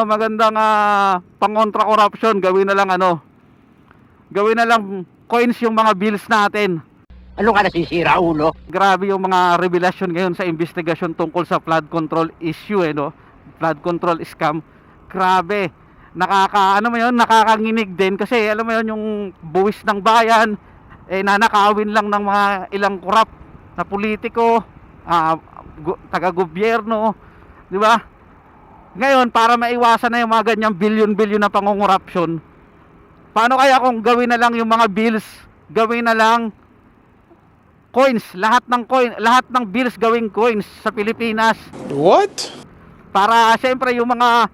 magandang ah, pangontra corruption, gawin na lang ano. Gawin na lang coins yung mga bills natin. Ano ka nasisira, ulo? Grabe yung mga revelasyon ngayon sa investigasyon tungkol sa flood control issue eh no. Flood control scam. Grabe. Nakaka ano mo yun, nakakanginig din kasi alam mo yun yung buwis ng bayan eh nanakawin lang ng mga ilang corrupt na politiko, ah, gu- taga-gobyerno, di ba? Ngayon, para maiwasan na yung mga ganyang billion-billion na pangungurapsyon, paano kaya kung gawin na lang yung mga bills, gawin na lang coins, lahat ng coin, lahat ng bills gawing coins sa Pilipinas What? para syempre yung mga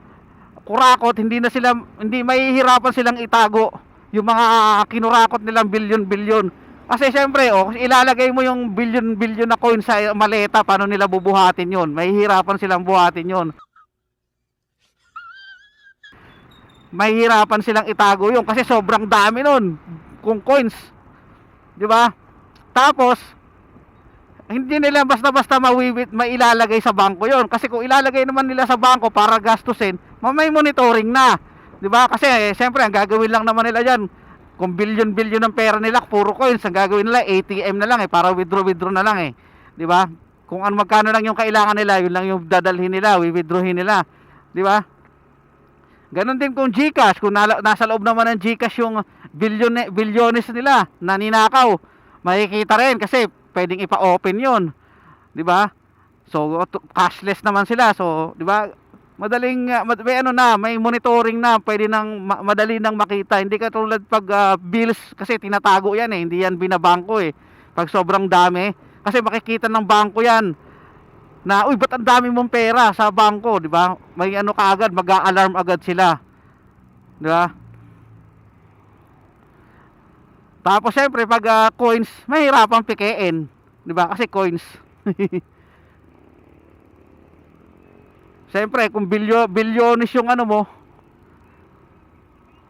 kurakot hindi na sila hindi mahihirapan silang itago yung mga kinurakot nilang bilyon-bilyon. Kasi syempre, oh, ilalagay mo yung bilyon-bilyon na coin sa maleta, paano nila bubuhatin yon? Mahihirapan silang buhatin yon. Mahihirapan silang itago yon kasi sobrang dami nun kung coins. 'Di ba? Tapos hindi nila basta-basta mawiwit mailalagay sa bangko yon kasi kung ilalagay naman nila sa bangko para gastusin may monitoring na. 'di ba? Kasi eh, siyempre ang gagawin lang naman nila diyan kung billion-billion ng pera nila puro coins ang gagawin nila ATM na lang eh para withdraw withdraw na lang eh. 'di ba? Kung ano magkano lang yung kailangan nila yun lang yung dadalhin nila withdrawin nila. 'di ba Ganon din kung GCash, kung nala, nasa loob naman ng GCash yung bilyon bilyones nila na ninakaw, makikita rin kasi pwedeng ipa-open 'yon. 'Di ba? So cashless naman sila. So, 'di ba? Madaling uh, mad- may ano na, may monitoring na, pwede nang ma- madali nang makita. Hindi katulad pag ah, bills kasi tinatago 'yan eh, hindi 'yan binabangko eh. Pag sobrang dami, kasi makikita ng bangko 'yan na uy ba't ang dami mong pera sa bangko, 'di ba? May ano kaagad, mag-a-alarm agad sila. 'Di ba? Tapos syempre pag ah, coins, mahirapang pikein, 'di ba? Kasi coins. Syempre kung bilyo bilyones yung ano mo,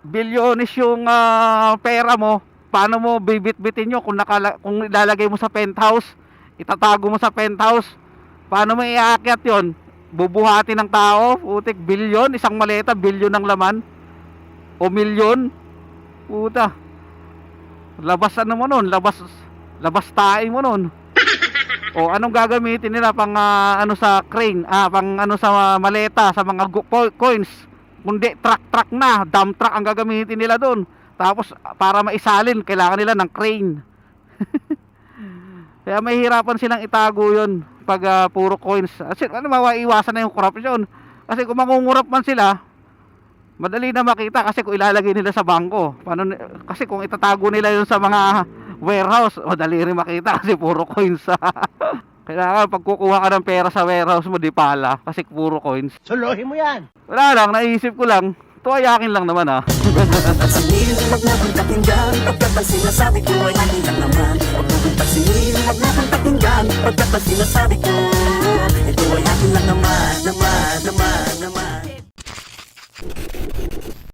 bilyones yung ah, pera mo, paano mo bibit-bitin nyo kung nakala, kung ilalagay mo sa penthouse, itatago mo sa penthouse, paano mo iaakyat 'yon? Bubuhati ng tao, putik bilyon, isang maleta, bilyon ng laman. O milyon. Puta. Labas ano mo nun, labas labas tae mo nun. O anong gagamitin nila pang ah, ano sa crane, ah pang ano sa maleta, sa mga coins. Kundi truck truck na, dump truck ang gagamitin nila doon. Tapos para maisalin, kailangan nila ng crane. Kaya mahihirapan silang itago 'yon pag ah, puro coins. Kasi ano mawaiwasan na yung corruption. Kasi kung mangungurap man sila, madali na makita kasi kung ilalagay nila sa bangko. Paano kasi kung itatago nila 'yon sa mga warehouse, madali rin makita kasi puro coins. Kailangan pag kukuha ka ng pera sa warehouse mo, di pala kasi puro coins. Suluhin mo yan. Wala lang, naisip ko lang. Tuwayakin lang naman ah. Pakinggan Pagkat ang sinasabi ko ay akin lang naman ang sinasabi ko Ito ay akin lang naman, naman, naman